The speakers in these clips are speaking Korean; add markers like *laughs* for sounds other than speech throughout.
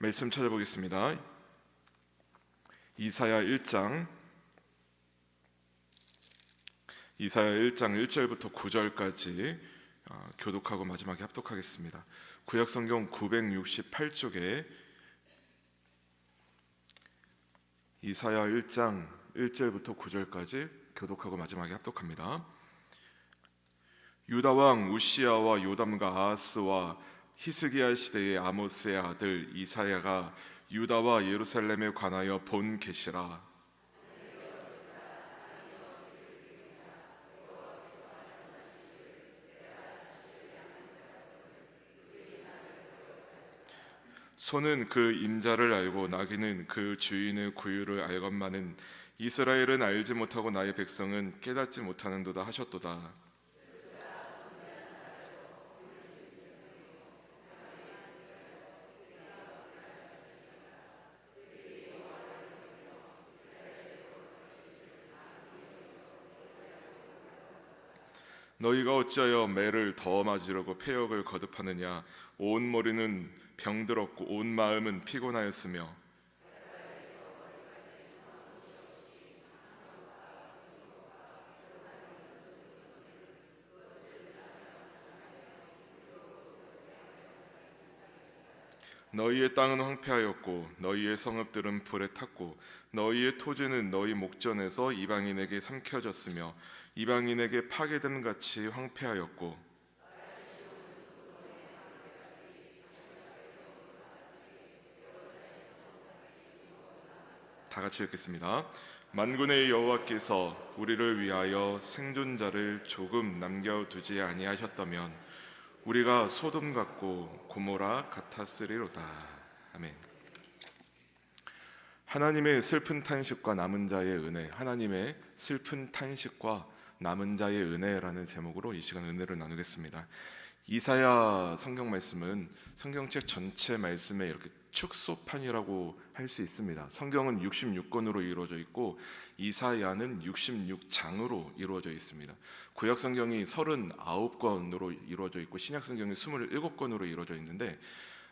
말씀 찾아보겠습니다. 이사야 1장 이사야 1장 1절부터 9절까지 어, 교독하고 마지막에 합독하겠습니다. 구약 성경 968쪽에 이사야 1장 1절부터 9절까지 교독하고 마지막에 합독합니다. 유다 왕 우시야와 요담과 아하스와 히스기야 시대의 아모스의 아들 이사야가 유다와 예루살렘에 관하여 본 계시라 소는 그 임자를 알고 나귀는 그 주인의 구유를 알건만은 이스라엘은 알지 못하고 나의 백성은 깨닫지 못하는도다 하셨도다. 너희가 어찌하여 매를 더 맞으려고 폐역을 거듭하느냐? 온 머리는 병들었고 온 마음은 피곤하였으며. 너희의 땅은 황폐하였고 너희의 성읍들은 불에 탔고 너희의 토지는 너희 목전에서 이방인에게 삼켜졌으며 이방인에게 파괴됨 같이 황폐하였고 다 같이 읽겠습니다. 만군의 여호와께서 우리를 위하여 생존자를 조금 남겨두지 아니하셨다면 우리가 소돔 같고 고모라 같았으리로다. 아멘. 하나님의 슬픈 탄식과 남은 자의 은혜, 하나님의 슬픈 탄식과 남은 자의 은혜라는 제목으로 이 시간 은혜를 나누겠습니다. 이사야 성경 말씀은 성경책 전체 말씀의 이렇게 축소판이라고 할 수 있습니다. 성경은 66권으로 이루어져 있고 이사야는 66장으로 이루어져 있습니다. 구약 성경이 39권으로 이루어져 있고 신약 성경이 27권으로 이루어져 있는데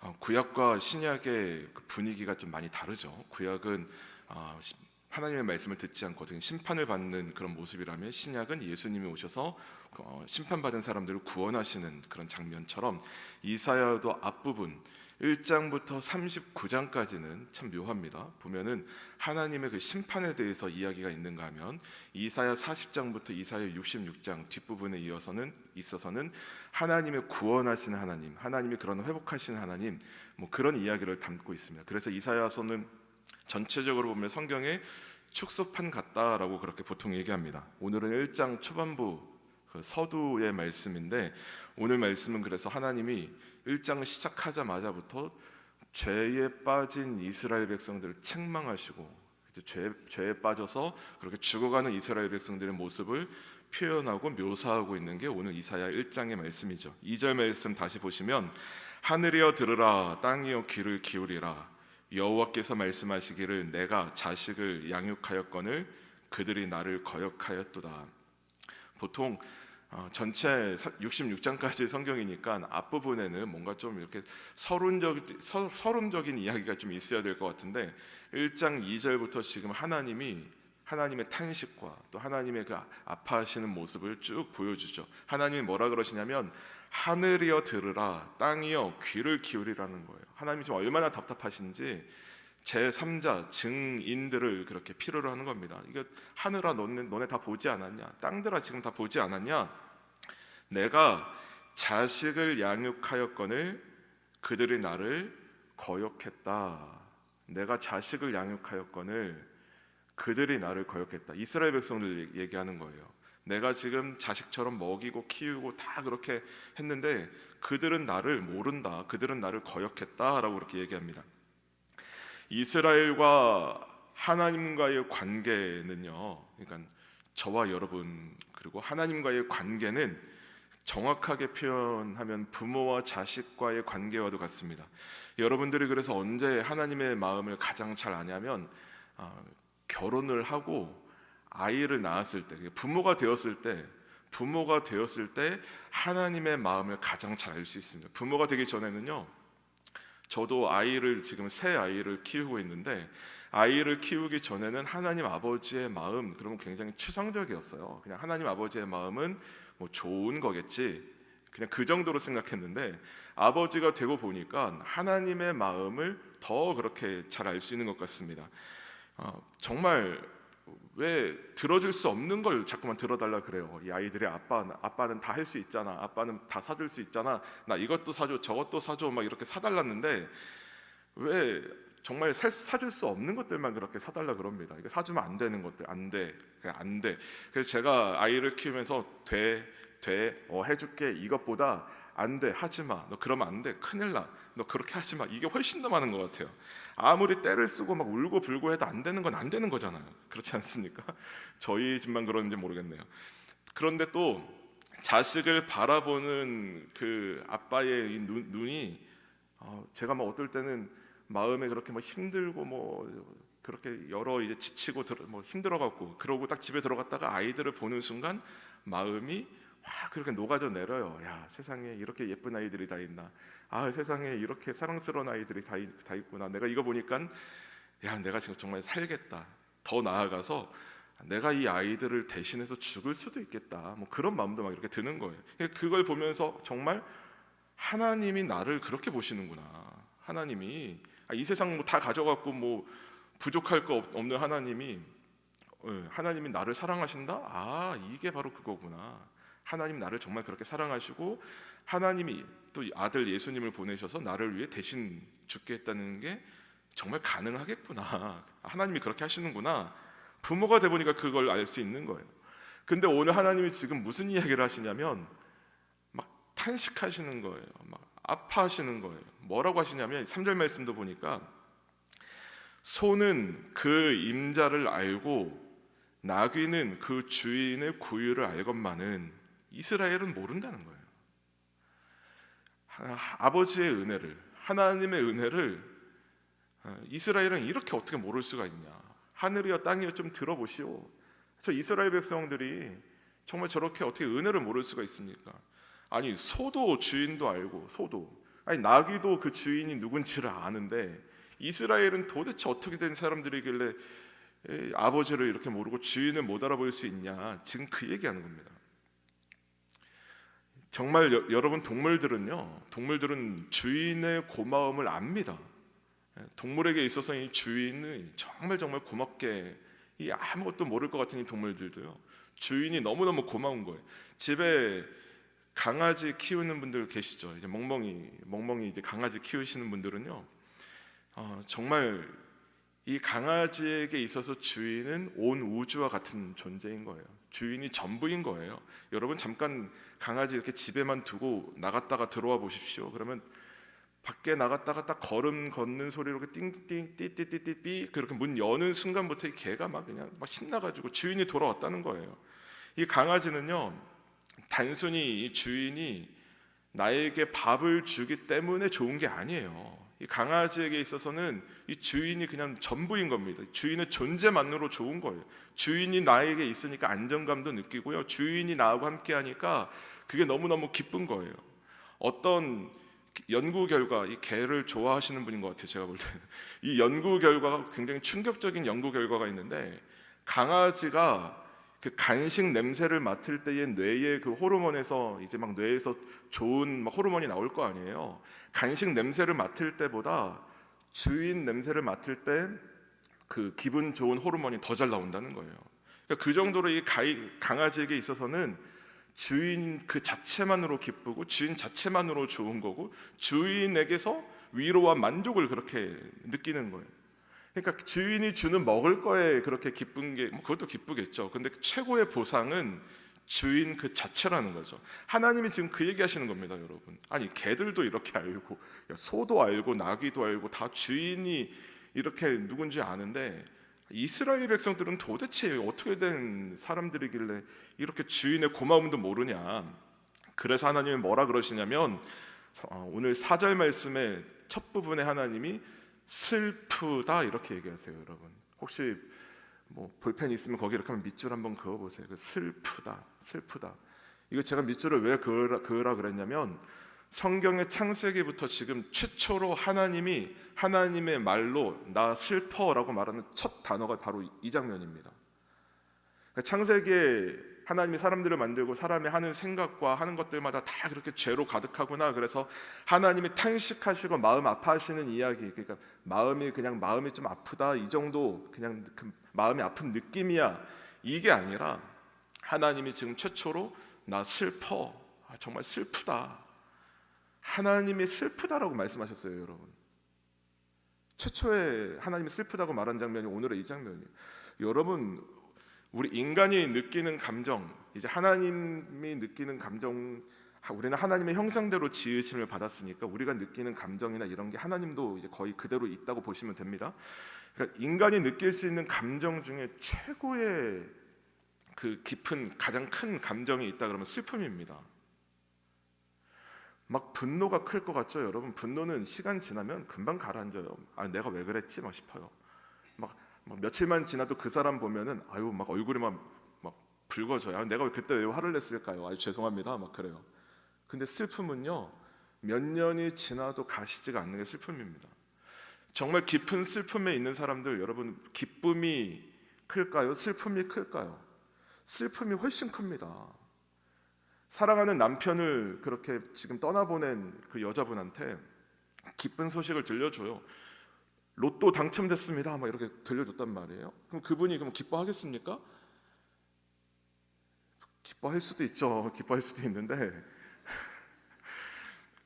어, 구약과 신약의 그 분위기가 좀 많이 다르죠. 구약은 어, 하나님의 말씀을 듣지 않고 어떻게 심판을 받는 그런 모습이라면 신약은 예수님이 오셔서 어, 심판받은 사람들을 구원하시는 그런 장면처럼 이사야도 앞부분 1장부터 39장까지는 참 묘합니다. 보면은 하나님의 그 심판에 대해서 이야기가 있는가 하면 이사야 40장부터 이사야 66장 뒷부분에 이어서는 있어서는 하나님의 구원하신 하나님, 하나님이 그런 회복하신 하나님 뭐 그런 이야기를 담고 있습니다. 그래서 이사야서는 전체적으로 보면 성경의 축소판 같다라고 그렇게 보통 얘기합니다. 오늘은 1장 초반부 그 서두의 말씀인데 오늘 말씀은 그래서 하나님이 1장 시작하자마자부터 죄에 빠진 이스라엘 백성들을 책망하시고 죄, 죄에 빠져서 그렇게 죽어가는 이스라엘 백성들의 모습을 표현하고 묘사하고 있는 게 오늘 이사야 1장의 말씀이죠. 2절 말씀 다시 보시면 하늘이여 들으라 땅이여 귀를 기울이라 여호와께서 말씀하시기를 내가 자식을 양육하였거늘 그들이 나를 거역하였도다. 보통 어, 전체 66장까지 성경이니까 앞부분에는 뭔가 좀 이렇게 서론적, 서, 서론적인 이야기가 좀 있어야 될 것 같은데 1장 2절부터 지금 하나님이 하나님의 탄식과 또 하나님의 그 아파하시는 모습을 쭉 보여주죠. 하나님이 뭐라 그러시냐면 하늘이여 들으라 땅이여 귀를 기울이라는 거예요. 하나님이 지금 얼마나 답답하신지 제3자 증인들을 그렇게 필요로 하는 겁니다. 이게 하늘아 너네, 너네 다 보지 않았냐? 땅들아 지금 다 보지 않았냐? 내가 자식을 양육하였거늘 그들이 나를 거역했다. 내가 자식을 양육하였거늘 그들이 나를 거역했다. 이스라엘 백성들 얘기하는 거예요. 내가 지금 자식처럼 먹이고 키우고 다 그렇게 했는데 그들은 나를 모른다. 그들은 나를 거역했다라고 그렇게 얘기합니다. 이스라엘과 하나님과의 관계는요. 그러니까 저와 여러분 그리고 하나님과의 관계는 정확하게 표현하면 부모와 자식과의 관계와도 같습니다. 여러분들이 그래서 언제 하나님의 마음을 가장 잘 아냐면 어, 결혼을 하고 아이를 낳았을 때 부모가 되었을 때 부모가 되었을 때 하나님의 마음을 가장 잘 알 수 있습니다. 부모가 되기 전에는요 저도 아이를 지금 새 아이를 키우고 있는데 아이를 키우기 전에는 하나님 아버지의 마음 그러면 굉장히 추상적이었어요. 그냥 하나님 아버지의 마음은 뭐 좋은 거겠지. 그냥 그 정도로 생각했는데 아버지가 되고 보니까 하나님의 마음을 더 그렇게 잘 알 수 있는 것 같습니다. 어, 정말 왜 들어줄 수 없는 걸 자꾸만 들어달라 그래요. 이 아이들의 아빠 아빠는 다 할 수 있잖아. 아빠는 다 사줄 수 있잖아. 나 이것도 사줘, 저것도 사줘, 막 이렇게 사달랐는데 왜 정말 사, 사줄 수 없는 것들만 그렇게 사달라 그럽니다. 이거 사주면 안 되는 것들 안 돼, 안 돼. 그래서 제가 아이를 키우면서 돼, 돼, 어, 해줄게 이것보다 안 돼, 하지 마. 너 그러면 안 돼, 큰일 나. 너 그렇게 하지 마. 이게 훨씬 더 많은 것 같아요. 아무리 때를 쓰고 막 울고 불고 해도 안 되는 건 안 되는 거잖아요. 그렇지 않습니까? *laughs* 저희 집만 그러는지 모르겠네요. 그런데 또 자식을 바라보는 그 아빠의 이 눈, 눈이 어, 제가 막 어떨 때는 마음에 그렇게 막 힘들고 뭐 그렇게 여러 이제 지치고 들어, 뭐 힘들어 갖고 그러고 딱 집에 들어갔다가 아이들을 보는 순간 마음이 확 그렇게 녹아져 내려요. 야 세상에 이렇게 예쁜 아이들이 다 있나? 아 세상에 이렇게 사랑스러운 아이들이 다, 있, 다 있구나. 내가 이거 보니까 야 내가 지금 정말 살겠다. 더 나아가서 내가 이 아이들을 대신해서 죽을 수도 있겠다. 뭐 그런 마음도 막 이렇게 드는 거예요. 그걸 보면서 정말 하나님이 나를 그렇게 보시는구나. 하나님이 아, 이 세상 뭐 다 가져갖고 뭐 부족할 거 없- 없는 하나님이 예, 하나님이 나를 사랑하신다. 아 이게 바로 그거구나. 하나님 나를 정말 그렇게 사랑하시고 하나님이 또 아들 예수님을 보내셔서 나를 위해 대신 죽게 했다는 게 정말 가능하겠구나. 하나님이 그렇게 하시는구나. 부모가 돼 보니까 그걸 알 수 있는 거예요. 근데 오늘 하나님이 지금 무슨 이야기를 하시냐면 막 탄식하시는 거예요. 막 아파하시는 거예요. 뭐라고 하시냐면 3절 말씀도 보니까 소는 그 임자를 알고 나귀는 그 주인의 구유를 알건만은 이스라엘은 모른다는 거예요. 하- 아버지의 은혜를 하나님의 은혜를 어, 이스라엘은 이렇게 어떻게 모를 수가 있냐? 하늘이여 땅이여 좀 들어보시오. 저 이스라엘 백성들이 정말 저렇게 어떻게 은혜를 모를 수가 있습니까? 아니 소도 주인도 알고 소도 아니 나귀도 그 주인이 누군지를 아는데 이스라엘은 도대체 어떻게 된 사람들이길래 에, 아버지를 이렇게 모르고 주인을 못 알아볼 수 있냐? 지금 그 얘기하는 겁니다. 정말 여, 여러분 동물들은요, 동물들은 주인의 고마움을 압니다. 예, 동물에게 있어서 이 주인이 정말 정말 고맙게 이 아무것도 모를 것 같은 이 동물들도요, 주인이 너무 너무 고마운 거예요. 집에 강아지 키우는 분들 계시죠? 이제 멍멍이 멍멍이 이제 강아지 키우시는 분들은요, 어, 정말 이 강아지에게 있어서 주인은 온 우주와 같은 존재인 거예요. 주인이 전부인 거예요. 여러분 잠깐 강아지 이렇게 집에만 두고 나갔다가 들어와 보십시오. 그러면 밖에 나갔다가 딱 걸음 걷는 소리로 띵띵 띠띠띠띠삐 그렇게 문 여는 순간부터 이 개가 막 그냥 막 신나가지고 주인이 돌아왔다는 거예요. 이 강아지는요 단순히 이 주인이 나에게 밥을 주기 때문에 좋은 게 아니에요. 이 강아지에게 있어서는 이 주인이 그냥 전부인 겁니다. 주인의 존재만으로 좋은 거예요. 주인이 나에게 있으니까 안정감도 느끼고요. 주인이 나하고 함께 하니까 그게 너무 너무 기쁜 거예요. 어떤 연구 결과 이 개를 좋아하시는 분인 것 같아요. 제가 볼 때는 *laughs* 이 연구 결과가 굉장히 충격적인 연구 결과가 있는데 강아지가 그 간식 냄새를 맡을 때의 뇌의 그 호르몬에서 이제 막 뇌에서 좋은 막 호르몬이 나올 거 아니에요. 간식 냄새를 맡을 때보다 주인 냄새를 맡을 때 그 기분 좋은 호르몬이 더 잘 나온다는 거예요. 그러니까 그 정도로 이 강아지에게 있어서는 주인 그 자체만으로 기쁘고 주인 자체만으로 좋은 거고 주인에게서 위로와 만족을 그렇게 느끼는 거예요. 그러니까 주인이 주는 먹을 거에 그렇게 기쁜 게뭐 그것도 기쁘겠죠. 근데 최고의 보상은 주인 그 자체라는 거죠. 하나님이 지금 그 얘기하시는 겁니다, 여러분. 아니 개들도 이렇게 알고 야, 소도 알고 나귀도 알고 다 주인이 이렇게 누군지 아는데 이스라엘 백성들은 도대체 어떻게 된 사람들이길래 이렇게 주인의 고마움도 모르냐? 그래서 하나님이 뭐라 그러시냐면 어, 오늘 사절 말씀의 첫 부분에 하나님이 슬프다 이렇게 얘기하세요, 여러분. 혹시 뭐 볼펜 있으면 거기 이렇게 하면 밑줄 한번 그어 보세요. 그 슬프다, 슬프다. 이거 제가 밑줄을 왜 그으라, 그으라 그랬냐면 성경의 창세기부터 지금 최초로 하나님이 하나님의 말로 나 슬퍼라고 말하는 첫 단어가 바로 이 장면입니다. 그러니까 창세기에 하나님이 사람들을 만들고 사람이 하는 생각과 하는 것들마다 다 그렇게 죄로 가득하구나. 그래서 하나님이 탄식하시고 마음 아파하시는 이야기. 그러니까 마음이 그냥 마음이 좀 아프다 이 정도 그냥 그 마음이 아픈 느낌이야. 이게 아니라 하나님이 지금 최초로 나 슬퍼. 아, 정말 슬프다. 하나님이 슬프다라고 말씀하셨어요, 여러분. 최초에 하나님이 슬프다고 말한 장면이 오늘의 이 장면이에요. 여러분, 우리 인간이 느끼는 감정, 이제 하나님이 느끼는 감정, 우리는 하나님의 형상대로 지으심을 받았으니까 우리가 느끼는 감정이나 이런 게 하나님도 이제 거의 그대로 있다고 보시면 됩니다. 그러니까 인간이 느낄 수 있는 감정 중에 최고의 그 깊은 가장 큰 감정이 있다 그러면 슬픔입니다. 막 분노가 클 것 같죠, 여러분? 분노는 시간 지나면 금방 가라앉아요. 아, 내가 왜 그랬지? 막 싶어요. 막, 막 며칠만 지나도 그 사람 보면은 아유, 막 얼굴이 막, 막 붉어져요. 아, 내가 그때 왜 화를 냈을까요? 아유, 죄송합니다. 막 그래요. 근데 슬픔은요, 몇 년이 지나도 가시지가 않는 게 슬픔입니다. 정말 깊은 슬픔에 있는 사람들, 여러분, 기쁨이 클까요? 슬픔이 클까요? 슬픔이 훨씬 큽니다. 사랑하는 남편을 그렇게 지금 떠나보낸 그 여자분한테 기쁜 소식을 들려줘요. 로또 당첨됐습니다. 막 이렇게 들려줬단 말이에요. 그럼 그분이 그럼 기뻐하겠습니까? 기뻐할 수도 있죠. 기뻐할 수도 있는데 *laughs*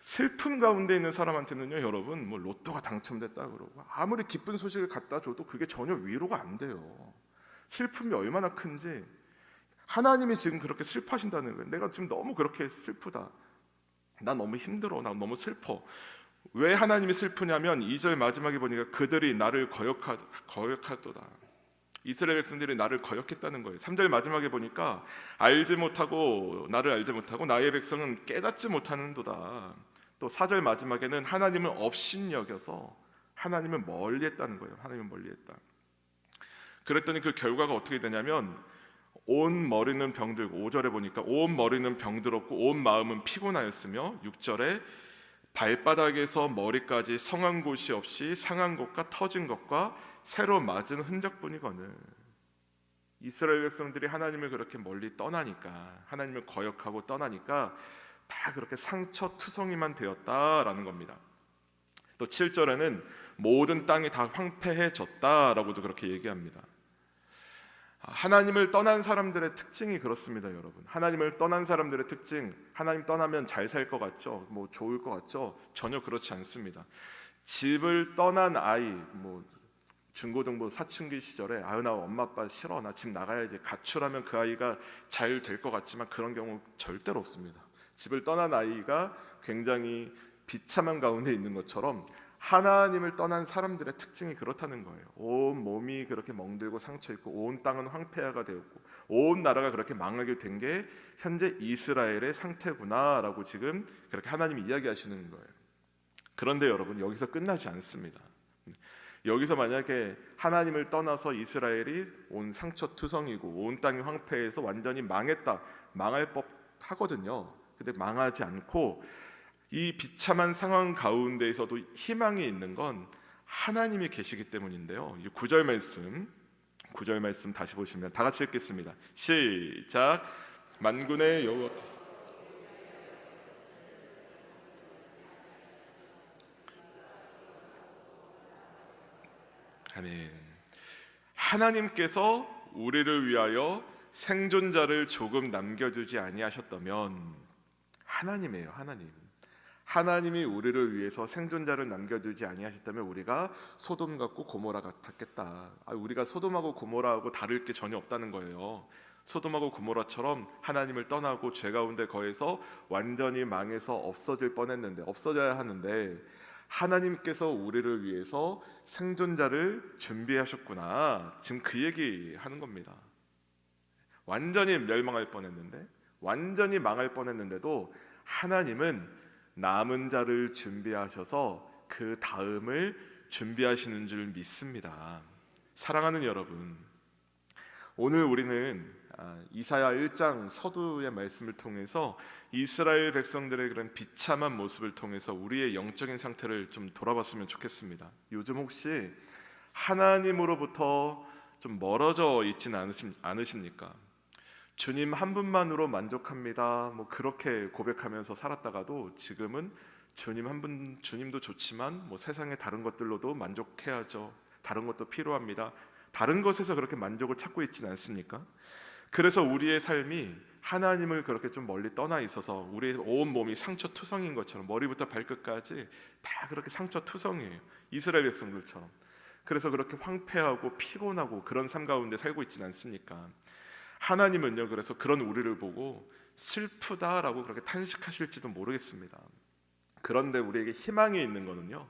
슬픈 가운데 있는 사람한테는요, 여러분, 뭐 로또가 당첨됐다 그러고 아무리 기쁜 소식을 갖다 줘도 그게 전혀 위로가 안 돼요. 슬픔이 얼마나 큰지 하나님이 지금 그렇게 슬퍼하신다는 거예요. 내가 지금 너무 그렇게 슬프다. 나 너무 힘들어. 나 너무 슬퍼. 왜 하나님이 슬프냐면 2절 마지막에 보니까 그들이 나를 거역하, 거역하도다. 이스라엘 백성들이 나를 거역했다는 거예요. 3절 마지막에 보니까 알지 못하고 나를 알지 못하고 나의 백성은 깨닫지 못하는도다. 또 4절 마지막에는 하나님을 업신여겨서 하나님을 멀리했다는 거예요. 하나님을 멀리했다. 그랬더니 그 결과가 어떻게 되냐면 온 머리는 병들고 5절에 보니까 온 머리는 병들었고 온 마음은 피곤하였으며 6절에 발바닥에서 머리까지 성한 곳이 없이 상한 것과 터진 것과 새로 맞은 흔적뿐이거늘 이스라엘 백성들이 하나님을 그렇게 멀리 떠나니까 하나님을 거역하고 떠나니까 다 그렇게 상처 투성이만 되었다라는 겁니다. 또 7절에는 모든 땅이 다 황폐해졌다라고도 그렇게 얘기합니다. 하나님을 떠난 사람들의 특징이 그렇습니다, 여러분. 하나님을 떠난 사람들의 특징, 하나님 떠나면 잘 살 것 같죠? 뭐 좋을 것 같죠? 전혀 그렇지 않습니다. 집을 떠난 아이, 뭐 중고등부 사춘기 시절에 아유 나 엄마 아빠 싫어 나 집 나가야지 가출하면 그 아이가 잘 될 것 같지만 그런 경우 절대로 없습니다. 집을 떠난 아이가 굉장히 비참한 가운데 있는 것처럼 하나님을 떠난 사람들의 특징이 그렇다는 거예요. 온 몸이 그렇게 멍들고 상처 있고 온 땅은 황폐화가 되었고 온 나라가 그렇게 망하게 된 게 현재 이스라엘의 상태구나라고 지금 그렇게 하나님이 이야기하시는 거예요. 그런데 여러분 여기서 끝나지 않습니다. 여기서 만약에 하나님을 떠나서 이스라엘이 온 상처 투성이고 온 땅이 황폐해서 완전히 망했다 망할 법 하거든요. 근데 망하지 않고 이 비참한 상황 가운데에서도 희망이 있는 건 하나님이 계시기 때문인데요. 이 구절 말씀, 구절 말씀 다시 보시면 다 같이 읽겠습니다. 시작. 만군의 여호와께서 아멘. 하나님께서 우리를 위하여 생존자를 조금 남겨두지 아니하셨다면 하나님이에요, 하나님. 하나님이 우리를 위해서 생존자를 남겨두지 아니하셨다면 우리가 소돔 같고 고모라 같았겠다. 아, 우리가 소돔하고 고모라하고 다를 게 전혀 없다는 거예요. 소돔하고 고모라처럼 하나님을 떠나고 죄 가운데 거해서 완전히 망해서 없어질 뻔했는데 없어져야 하는데 하나님께서 우리를 위해서 생존자를 준비하셨구나. 지금 그 얘기 하는 겁니다. 완전히 멸망할 뻔했는데 완전히 망할 뻔했는데도 하나님은 남은 자를 준비하셔서 그 다음을 준비하시는 줄 믿습니다. 사랑하는 여러분, 오늘 우리는 아, 이사야 1장 서두의 말씀을 통해서 이스라엘 백성들의 그런 비참한 모습을 통해서 우리의 영적인 상태를 좀 돌아봤으면 좋겠습니다. 요즘 혹시 하나님으로부터 좀 멀어져 있지는 않으십, 않으십니까? 주님 한 분만으로 만족합니다. 뭐 그렇게 고백하면서 살았다가도 지금은 주님 한 분 주님도 좋지만 뭐 세상의 다른 것들로도 만족해야죠. 다른 것도 필요합니다. 다른 것에서 그렇게 만족을 찾고 있지는 않습니까? 그래서 우리의 삶이 하나님을 그렇게 좀 멀리 떠나 있어서 우리의 온 몸이 상처 투성인 것처럼 머리부터 발끝까지 다 그렇게 상처 투성이에요. 이스라엘 백성들처럼. 그래서 그렇게 황폐하고 피곤하고 그런 삶 가운데 살고 있지는 않습니까? 하나님은요. 그래서 그런 우리를 보고 슬프다라고 그렇게 탄식하실지도 모르겠습니다. 그런데 우리에게 희망이 있는 거는요.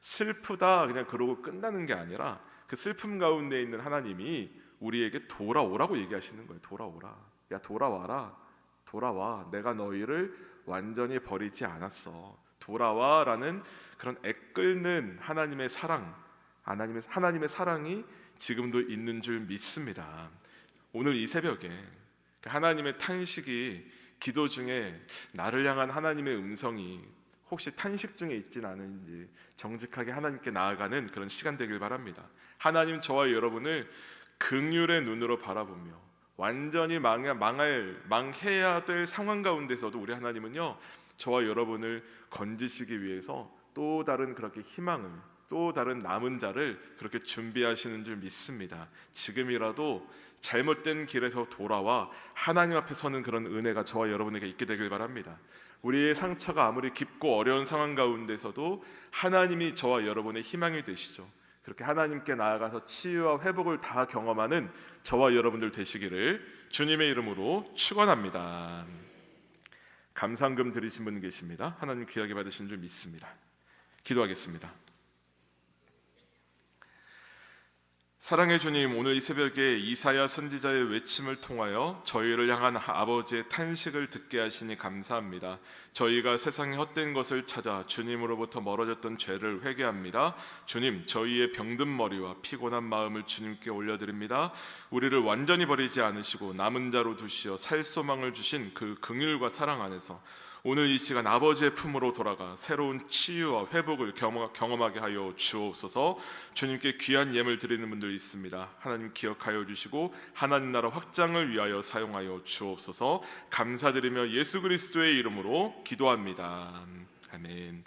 슬프다 그냥 그러고 끝나는 게 아니라 그 슬픔 가운데 있는 하나님이 우리에게 돌아오라고 얘기하시는 거예요. 돌아오라. 야 돌아와라. 돌아와. 내가 너희를 완전히 버리지 않았어. 돌아와라는 그런 애끓는 하나님의 사랑, 하나님의 하나님의 사랑이 지금도 있는 줄 믿습니다. 오늘 이 새벽에 하나님의 탄식이 기도 중에 나를 향한 하나님의 음성이 혹시 탄식 중에 있진 않은지 정직하게 하나님께 나아가는 그런 시간 되길 바랍니다. 하나님 저와 여러분을 긍휼의 눈으로 바라보며 완전히 망해, 망할 망해야 될 상황 가운데서도 우리 하나님은요 저와 여러분을 건지시기 위해서 또 다른 그렇게 희망을 또 다른 남은 자를 그렇게 준비하시는 줄 믿습니다. 지금이라도 잘못된 길에서 돌아와 하나님 앞에 서는 그런 은혜가 저와 여러분에게 있게 되길 바랍니다. 우리의 상처가 아무리 깊고 어려운 상황 가운데서도 하나님이 저와 여러분의 희망이 되시죠. 그렇게 하나님께 나아가서 치유와 회복을 다 경험하는 저와 여러분들 되시기를 주님의 이름으로 축원합니다. 감상금 드리신 분 계십니다. 하나님 귀하게 받으신 줄 믿습니다. 기도하겠습니다. 사랑의 주님, 오늘 이 새벽에 이사야 선지자의 외침을 통하여 저희를 향한 아버지의 탄식을 듣게 하시니 감사합니다. 저희가 세상의 헛된 것을 찾아 주님으로부터 멀어졌던 죄를 회개합니다. 주님, 저희의 병든 머리와 피곤한 마음을 주님께 올려드립니다. 우리를 완전히 버리지 않으시고 남은 자로 두시어 살 소망을 주신 그 긍휼과 사랑 안에서 오늘 이 시간 아버지의 품으로 돌아가 새로운 치유와 회복을 경험- 경험하게 하여 주옵소서. 주님께 귀한 예물 드리는 분들 있습니다. 하나님 기억하여 주시고 하나님 나라 확장을 위하여 사용하여 주옵소서. 감사드리며 예수 그리스도의 이름으로 기도합니다. 아멘.